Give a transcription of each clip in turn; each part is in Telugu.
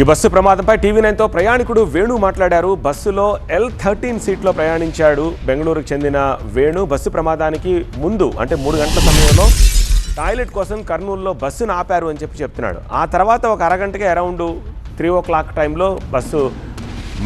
ఈ బస్సు ప్రమాదంపై టీవీ నైన్తో ప్రయాణికుడు వేణు మాట్లాడారు. బస్సులో ఎల్ థర్టీన్ సీట్లో ప్రయాణించాడు. బెంగళూరుకు చెందిన వేణు బస్సు ప్రమాదానికి ముందు అంటే మూడు గంటల సమయంలో టాయిలెట్ కోసం కర్నూలులో బస్సును ఆపారు అని చెప్పి చెప్తున్నాడు. ఆ తర్వాత ఒక అరగంటకి అరౌండ్ త్రీ ఓ క్లాక్ టైంలో బస్సు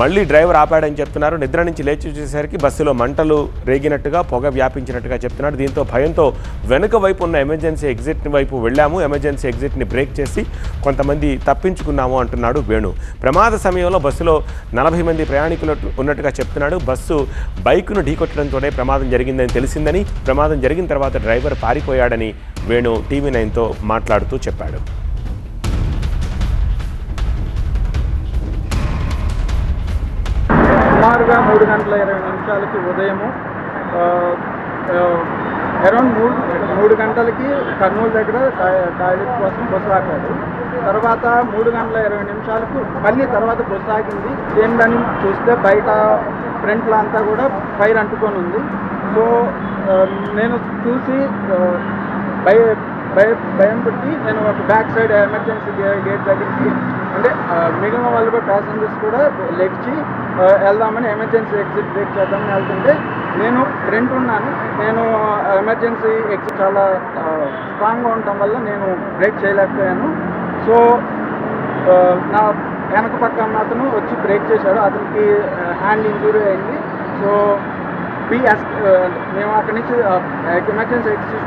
మళ్ళీ డ్రైవర్ ఆపాడని చెప్తున్నారు. నిద్ర నుంచి లేచి చూసేసరికి బస్సులో మంటలు రేగినట్టుగా పొగ వ్యాపించినట్టుగా చెప్తున్నాడు దీంతో భయంతో వెనుక వైపు ఉన్న ఎమర్జెన్సీ ఎగ్జిట్ వైపు వెళ్ళాము. ఎమర్జెన్సీ ఎగ్జిట్ని బ్రేక్ చేసి కొంతమంది తప్పించుకున్నాము అంటున్నాడు వేణు. ప్రమాద సమయంలో బస్సులో నలభై మంది ప్రయాణికులు ఉన్నట్టుగా చెప్తున్నాడు. బస్సు బైక్ను ఢీకొట్టడంతోనే ప్రమాదం జరిగిందని తెలిసిందని ప్రమాదం జరిగిన తర్వాత డ్రైవర్ పారిపోయాడని వేణు టీవీ నైన్తో మాట్లాడుతూ చెప్పాడు. మూడు గంటల ఇరవై నిమిషాలకి ఉదయము అరౌండ్ మూడు మూడు గంటలకి కర్నూలు దగ్గర టాయిలెట్ కోసం బస్సు ఆగాడు తర్వాత మూడు గంటల ఇరవై నిమిషాలకు మళ్ళీ తర్వాత బస్సు ఆగింది. ఏంటని చూస్తే బయట ఫ్రంట్లో అంతా కూడా ఫైర్ అంటుకొని ఉంది. సో నేను చూసి బై భయం భయం పుట్టి నేను ఒక బ్యాక్ సైడ్ ఎమర్జెన్సీ గేట్ దగ్గరికి అంటే మిగిలిన వాళ్ళు కూడా ప్యాసింజర్స్ కూడా లెక్చి వెళ్దామని ఎమర్జెన్సీ ఎగ్జిట్ బ్రేక్ చేద్దామని వెళ్తుంటే నేను ఫ్రెండ్ ఉన్నాను. నేను ఎమర్జెన్సీ ఎగ్జిట్ చాలా స్ట్రాంగ్గా ఉండటం వల్ల నేను బ్రేక్ చేయలేకపోయాను. సో నా వెనక పక్క అతను వచ్చి బ్రేక్ చేశాడు. అతనికి హ్యాండ్ ఇంజురీ అయింది. సో బి మేము అక్కడి నుంచి ఎమర్జెన్సీ ఎగ్జిట్